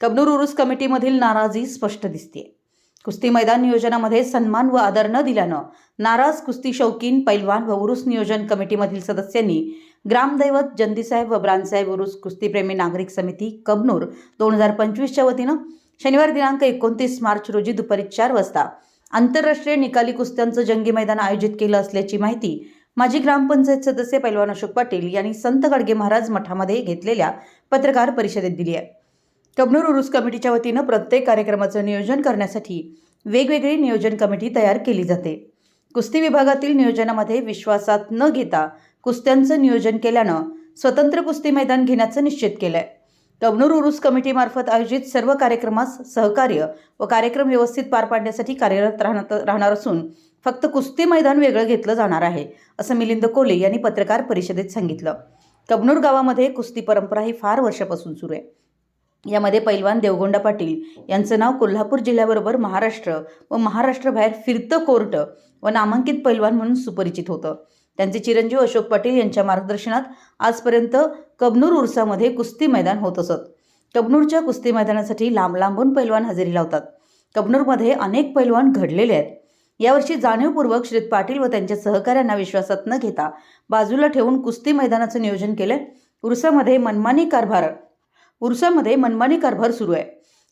कबनूर उरुस कमिटीमधील नाराजी स्पष्ट दिसते कुस्ती मैदान नियोजनामध्ये सन्मान व आदर न दिल्यानं नाराज कुस्ती शौकीन पैलवान व उरुस नियोजन कमिटीमधील सदस्यांनी ग्रामदैवत जंदीसाहेब व ब्रांदसाहेब उरुस कुस्तीप्रेमी नागरिक समिती कबनूर दोन हजार पंचवीसच्या वतीनं शनिवार दिनांक एकोणतीस मार्च रोजी दुपारी चार वाजता आंतरराष्ट्रीय निकाली कुस्त्यांचं जंगी मैदान आयोजित केलं असल्याची माहिती माजी ग्रामपंचायत सदस्य पैलवान अशोक पाटील यांनी संत गाडगे महाराज मठामध्ये घेतलेल्या पत्रकार परिषदेत दिली आहे. कबनूर उरुस कमिटीच्या वतीनं प्रत्येक कार्यक्रमाचं नियोजन करण्यासाठी वेगवेगळी नियोजन कमिटी तयार केली जाते. कुस्ती विभागातील नियोजनामध्ये विश्वासात न घेता कुस्त्यांचं नियोजन केल्यानं स्वतंत्र कुस्ती मैदान घेण्याचं निश्चित केलं आहे कबनूर उरुस कमिटीमार्फत आयोजित सर्व कार्यक्रमास सहकार्य व कार्यक्रम व्यवस्थित पार पाडण्यासाठी कार्यरत राहणार राहणार असून फक्त कुस्ती मैदान वेगळं घेतलं जाणार आहे असं मिलिंद कोले यांनी पत्रकार परिषदेत सांगितलं. कबनूर गावामध्ये कुस्ती परंपरा ही फार वर्षापासून सुरू आहे. यामध्ये पैलवान देवगोंडा पाटील यांचं नाव कोल्हापूर जिल्ह्याबरोबर महाराष्ट्र व महाराष्ट्राबाहेर फिरतं कोर्ट व नामांकित पैलवान म्हणून सुपरिचित होतं. त्यांचे चिरंजीव अशोक पाटील यांच्या मार्गदर्शनात आजपर्यंत कबनूर उर्सामध्ये कुस्ती मैदान होत असत. कबनूरच्या कुस्ती मैदानासाठी लांब लांबून पैलवान हजेरी लावतात. कबनूरमध्ये अनेक पैलवान घडलेले आहेत. यावर्षी जाणीवपूर्वक श्रीत पाटील व त्यांच्या सहकाऱ्यांना विश्वासात न घेता बाजूला ठेवून कुस्ती मैदानाचं नियोजन केलं. उर्सामध्ये मनमानी कारभार उर्सामध्ये मनमानी कारभार सुरू आहे.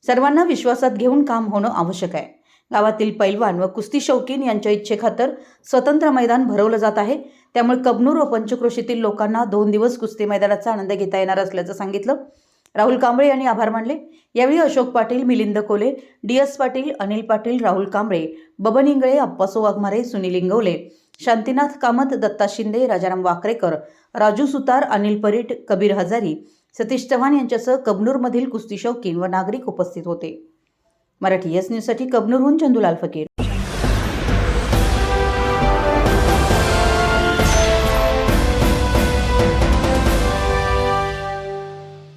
सर्वांना विश्वासात घेऊन काम होणं आवश्यक आहे. गावातील पैलवान व कुस्ती शौकीन यांच्या इच्छेखातर स्वतंत्र मैदान भरवलं जात आहे. त्यामुळे कबनूर व पंचक्रोशीतील लोकांना दोन दिवस कुस्ती मैदानाचा आनंद घेता येणार असल्याचं सांगितलं. राहुल कांबळे यांनी आभार मानले. यावेळी अशोक पाटील मिलिंद कोले डी एस पाटील अनिल पाटील राहुल कांबळे बबन इंगळे अप्पासो वाघमारे सुनील इंगवले शांतीनाथ कामत दत्ता शिंदे राजाराम वाकरेकर राजू सुतार अनिल परीट कबीर हजारी सतीश चव्हाण यांच्यासह कबनूरमधील कुस्ती शौकीन व नागरिक उपस्थित होते. मराठी एस न्यूजसाठी कबनूरहून चंदूलाल फकीर.